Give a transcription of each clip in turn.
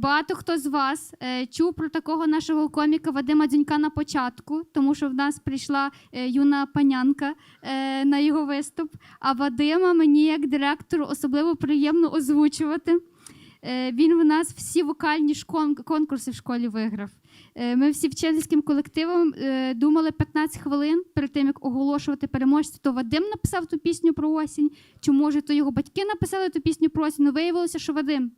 Багато хто з вас е, чув про такого нашого коміка Вадима Дзюнька на початку, тому що в нас прийшла е, юна панянка е, на його виступ. А Вадима мені як директору особливо приємно озвучувати. Е, він в нас всі вокальні шкон- конкурси в школі виграв. Е, Ми всі вчительським колективом е, думали 15 хвилин перед тим, як оголошувати переможця. То Вадим написав ту пісню про осінь, чи може то його батьки написали ту пісню про осінь. Ну виявилося, що Вадим.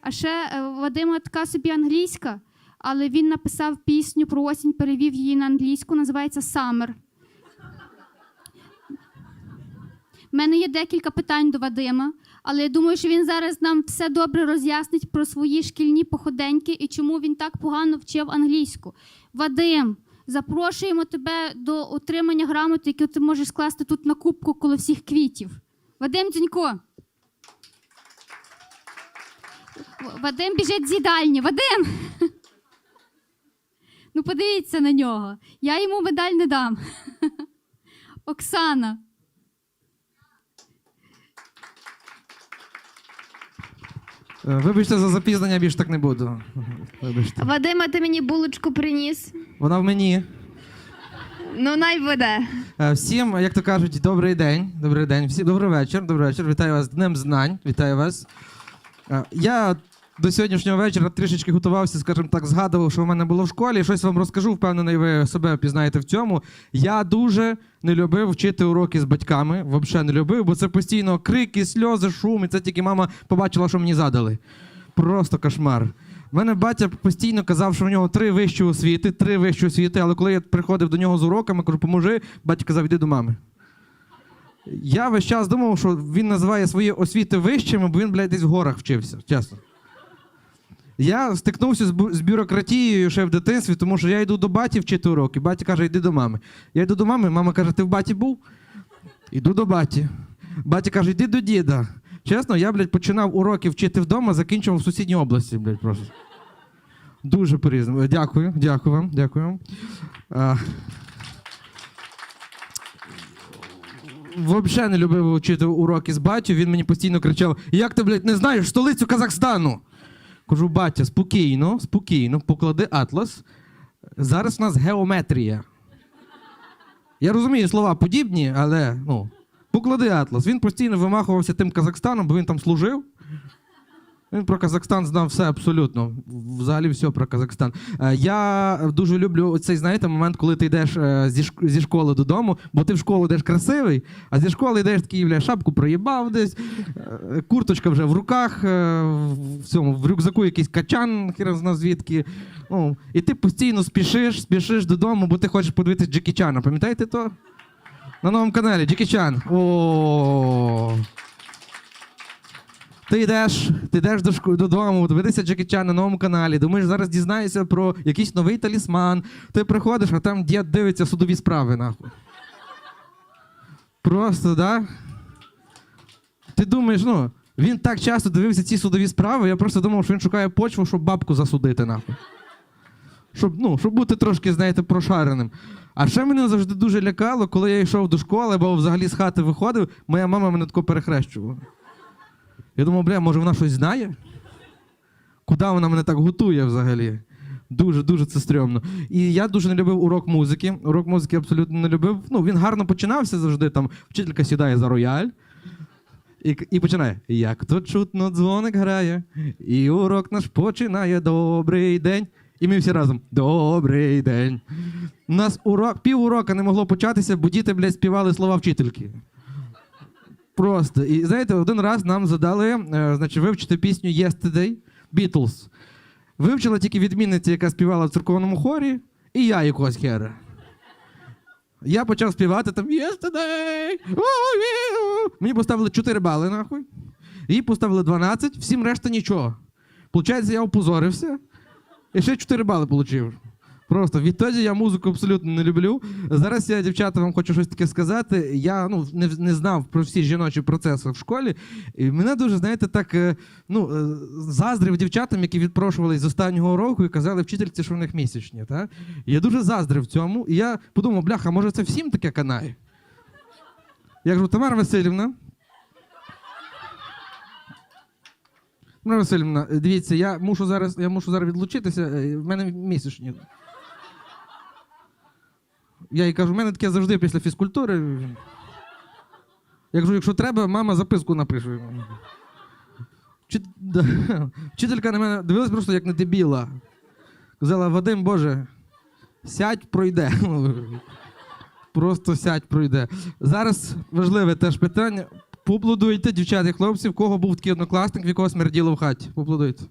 А ще е, Вадима така собі англійська, але він написав пісню про осінь, перевів її на англійську, називається Summer. У мене є декілька питань до Вадима, але я думаю, що він зараз нам все добре роз'яснить про свої шкільні походеньки і чому він так погано вчив англійську. Вадим, запрошуємо тебе до отримання грамоти, яку ти можеш скласти тут на кубку коло всіх квітів. Вадим Дзюнько. В- Вадим біжить з їдальні. Вадим! Ну, подивіться на нього. Я йому медаль не дам. Оксана. Е, Вибачте за запізнення, більш так не буду. Вибачте. Вадима, ти мені булочку приніс. Вона в мені. Ну, най буде. Е, Всім, як то кажуть, добрий день. Добрий день. Всім добрий вечір. Добрий вечір. Вітаю вас з Днем Знань. Вітаю вас. Я до сьогоднішнього вечора трішечки готувався, скажімо так, згадував, що в мене було в школі. Щось вам розкажу, впевнений, ви себе пізнаєте в цьому. Я дуже не любив вчити уроки з батьками. Взагалі не любив, бо це постійно крики, сльози, шум, і це тільки мама побачила, що мені задали. Просто кошмар. У мене батя постійно казав, що в нього три вищі освіти, три вищі освіти, але коли я приходив до нього з уроками, кажу, поможи, батя казав, іди до мами. Я весь час думав, що він називає свої освіти вищими, бо він, блядь, десь в горах вчився, чесно. Я стикнувся з, бу- з бюрократією ще в дитинстві, тому що я йду до баті вчити уроки. Батя каже, йди до мами. Я йду до мами, мама каже, ти в баті був? Іду до баті. Батя каже, йди до діда. Чесно, я, блядь, починав уроки вчити вдома, закінчував в сусідній області, блядь, просто. Дуже по-різному. Дякую, дякую вам, дякую вам. А... Взагалі не любив вчити уроки з батю. Він мені постійно кричав: Як ти, блядь, не знаєш столицю Казахстану? Кажу, батя, спокійно, спокійно, поклади атлас. Зараз у нас геометрія. Я розумію, слова подібні, але ну, поклади атлас. Він постійно вимахувався тим Казахстаном, бо він там служив. Він про Казахстан знав все абсолютно. Взагалі все про Казахстан. Е, Я дуже люблю цей, знаєте, момент, коли ти йдеш е, зі, школи додому, бо ти в школу йдеш красивий, а зі школи йдеш такий, бля, шапку проїбав десь, е, курточка вже в руках, в цьому, в рюкзаку якийсь качан, хіра знав звідки. Ну, і ти постійно спішиш, спішиш додому, бо ти хочеш подивитися Джекі Чана. Пам'ятаєте то? На новому каналі Джекі Чан. О. Ти йдеш, ти йдеш до додому, дивитися Джекі Чан на новому каналі, думаєш, зараз дізнаєшся про якийсь новий талісман. Ти приходиш, а там дід дивиться судові справи, нахуй. Просто, да? Ти думаєш, ну, він так часто дивився ці судові справи, я просто думав, що він шукає почву, щоб бабку засудити, нахуй. Щоб, ну, щоб бути трошки, знаєте, прошареним. А ще мене завжди дуже лякало, коли я йшов до школи, або взагалі з хати виходив, моя мама мене тако перехрещувала. Я думав, бля, може вона щось знає? Куди вона мене так готує взагалі? Дуже, дуже це стрьомно. І я дуже не любив урок музики. Урок музики абсолютно не любив. Ну, він гарно починався завжди. Там вчителька сідає за рояль. І, і починає. Як то чутно дзвоник грає, і урок наш починає добрий день. І ми всі разом добрий день. У нас урок, пів урока не могло початися, бо діти, блядь, співали слова вчительки. Просто. І знаєте, один раз нам задали е, значить, вивчити пісню Yesterday Beatles. Вивчила тільки відмінниця, яка співала в церковному хорі, і я якогось хера. Я почав співати там Yesterday. oh, yeah». Мені поставили 4 бали, нахуй. Їй поставили 12, всім решта нічого. Получається, я опозорився і ще 4 бали отримав. Просто відтоді я музику абсолютно не люблю. Зараз я, дівчата, вам хочу щось таке сказати. Я ну, не, не знав про всі жіночі процеси в школі. І мене дуже, знаєте, так е, ну, е, заздрив дівчатам, які відпрошували з останнього року і казали вчительці, що в них місячні. Та? Я дуже заздрив цьому. І я подумав, бляха, може це всім таке канає? Я кажу, Тамара Васильівна. Васильівна, дивіться, я мушу зараз, я мушу зараз відлучитися. е, В мене місячні. Я їй кажу, в мене таке завжди після фізкультури. Я кажу, якщо треба, мама записку напише. Вчит... Вчителька на мене дивилась просто як на дебіла. Казала, Вадим, Боже, сядь, пройде. Просто сядь, пройде. Зараз важливе теж питання. Поаплодуйте, дівчата і хлопці, в кого був такий однокласник, в якого смерділо в хаті. Поаплодуйте.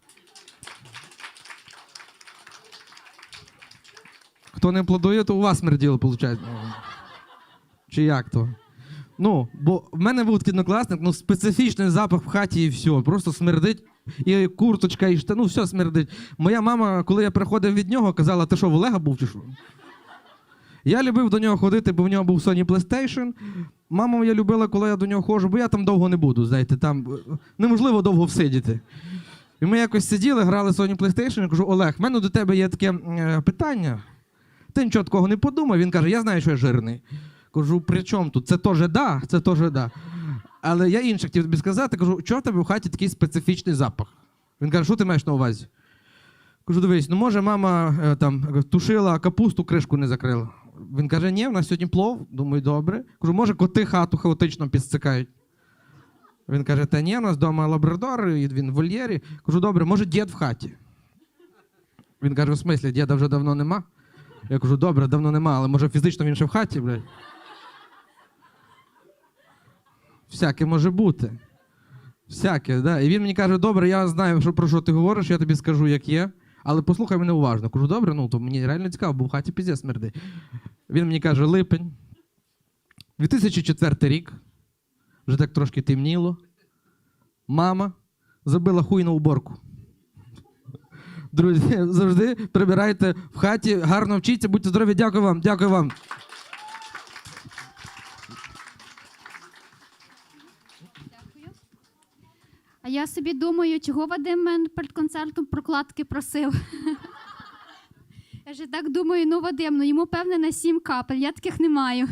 Хто не аплодує, то у вас смерділо, виходить. Чи як то? Ну, бо в мене був такий ну, специфічний запах в хаті і все. Просто смердить. І курточка, і штани, ну все смердить. Моя мама, коли я приходив від нього, казала, ти що, в Олега був чи що? Я любив до нього ходити, бо в нього був Sony PlayStation. Мама я любила, коли я до нього ходжу, бо я там довго не буду, знаєте, там е, неможливо довго всидіти. І ми якось сиділи, грали Sony PlayStation, я кажу, Олег, в мене до тебе є таке е, питання. Ти нічого такого не подумав. Він каже, я знаю, що я жирний. Кажу, при чому тут? Це теж да, це теж да. Але я інше хотів тобі сказати, кажу, чого в тебе в хаті такий специфічний запах? Він каже, що ти маєш на увазі? Кажу, дивись, ну може мама е, там тушила капусту, кришку не закрила. Він каже, ні, в нас сьогодні плов. Думаю, добре. Кажу, може, коти хату хаотично підстикають. Він каже, та ні, у нас вдома лабрадор, він в вольєрі. Кажу, добре, може, дід в хаті. Він каже, в смислі, діда вже давно нема. Я кажу, добре, давно нема, але може фізично він ще в хаті, блядь. Всяке може бути. Всяке, да. І він мені каже, добре, я знаю, що, про що ти говориш, я тобі скажу, як є. Але послухай мене уважно. Кажу, добре, ну то мені реально цікаво, бо в хаті піздець смерди. Він мені каже, липень. 2004 рік. Вже так трошки темніло. Мама забила хуй на уборку. Друзі, завжди прибирайте в хаті, гарно вчіться, будьте здорові. Дякую вам, дякую вам. А я собі думаю, чого Вадим мене перед концертом прокладки просив. Я ж так думаю, ну Вадим, ну йому певне на сім капель, я таких не маю.